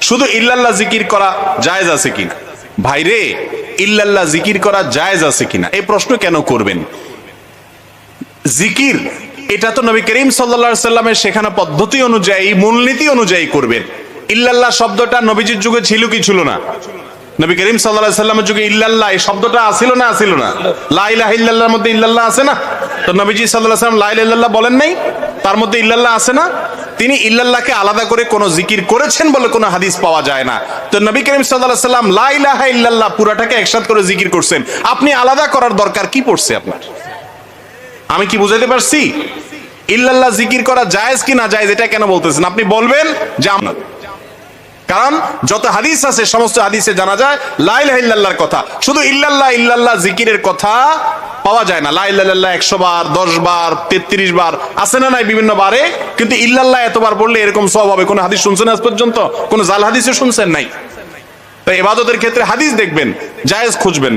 শুধু ইল্লাল্লাহ জিকির করা জায়েজ আছে কিনা ভাইরে ইল্লাল্লাহ জিকির করা জায়েজ আছে কিনা এই প্রশ্ন কেন করবেন? জিকির, এটা তো নবী করিম সাল্লা সাল্লামের শেখানো পদ্ধতি অনুযায়ী, মূলনীতি অনুযায়ী করবেন। ইল্লাল্লাহ শব্দটা নবীজির যুগে ছিল কি ছিল না? নবী করিম সাল্লাহ সাল্লামের যুগে ইল্লাল্লাহ, এই শব্দটা আসিল না আসিল না? লাইলাহ ইল্লাল্লাহর মধ্যে ইল্লাল্লাহ আছে না? তো নবীজি সাল্লাহ সাল্লাম লাইলা ইল্লাল্লাহ বলেন নাই? তার মধ্যে ইল্লাল্লাহ আছে না? তিনি ইল্লাল্লাহকে আলাদা করে কোনো জিকির করেছেন বলে কোনো হাদিস পাওয়া যায় না। তো নবী করিম সাল্লাহ সাল্লাম লাইলাহা ইল্লাল্লাহ পুরাটাকে একসাথ করে জিকির করছেন। আপনি আলাদা করার দরকার কি পড়ছে আপনার? আমি কি বুঝাইতে পারছি? ইল্লাল্লাহ জিকির করা জায়েজ কি না জায়েজ, এটা কেন বলতেছেন? আপনি বলবেন যে আমরা। কারণ যত হাদিস আছে, সমস্ত হাদিসে জানা যায় লাইলাহ ইল্লাল্লাহর কথা। শুধু ইল্লাল্লাহ ইল্লাল্লাহ জিকিরের কথা পাওয়া যায় না। লাইল্লাহ একশো বার, দশ বার, তেত্রিশ বার। আছে না নাই বিভিন্ন বারে? কিন্তু ইল্লাল্লাহ এতবার বললে এরকম সব হবে। কোন হাদিস শুনছেন আজ পর্যন্ত? কোনো জাল হাদিসে শুনছেন নাই? তাই এবাদতের ক্ষেত্রে হাদিস দেখবেন, জায়েজ খুঁজবেন।